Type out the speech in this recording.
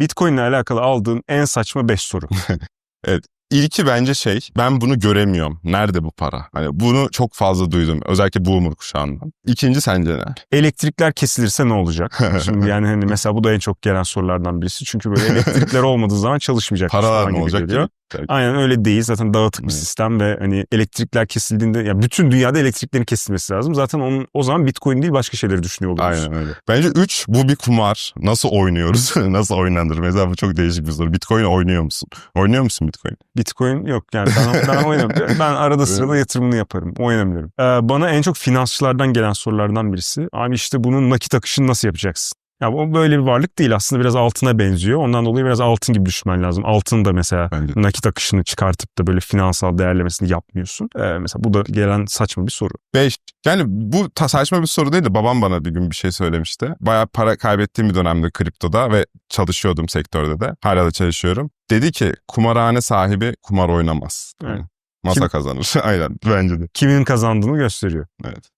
Bitcoin ile alakalı aldığın en saçma 5 soru. İlki bence şey, ben bunu göremiyorum. Nerede bu para? Hani bunu çok fazla duydum. Özellikle boomer kuşağından. İkinci sence ne? Elektrikler kesilirse ne olacak? Şimdi yani hani mesela bu da en çok gelen sorulardan birisi. Çünkü böyle elektrikler olmadığı zaman çalışmayacak. Paralar ne olacak geliyor. Diye. Aynen öyle değil. Zaten dağıtık bir Evet. sistem ve hani elektrikler kesildiğinde ya bütün dünyada elektriklerin kesilmesi lazım. Zaten onun o zaman Bitcoin değil başka şeyleri düşünüyor oluruz. Aynen öyle. Bence üç, bu bir kumar. Nasıl oynuyoruz? Nasıl oynanır? Mesela bu çok değişik bir soru. Bitcoin oynuyor musun? Oynuyor musun Bitcoin? Bitcoin yok yani ben, ben oynamıyorum. Ben arada sırada yatırımını yaparım. Oynamıyorum. Ee, bana en çok finansçılardan gelen sorulardan birisi. Abi işte bunun nakit akışını nasıl yapacaksın? Ya bu böyle bir varlık değil aslında biraz altına benziyor. Ondan dolayı biraz altın gibi düşünmen lazım. Altın da mesela Bence nakit akışını çıkartıp da böyle finansal değerlemesini yapmıyorsun. Ee, mesela bu da gelen saçma bir soru. Beş. Yani bu saçma bir soru değil de babam bana bir gün bir şey söylemişti. Bayağı para kaybettiğim bir dönemde kriptoda ve çalışıyordum sektörde de. Hala da çalışıyorum. Dedi ki kumarhane sahibi kumar oynamaz. Evet. Masa Kim- kazanır. Aynen bence de. Kimin kazandığını gösteriyor. Evet.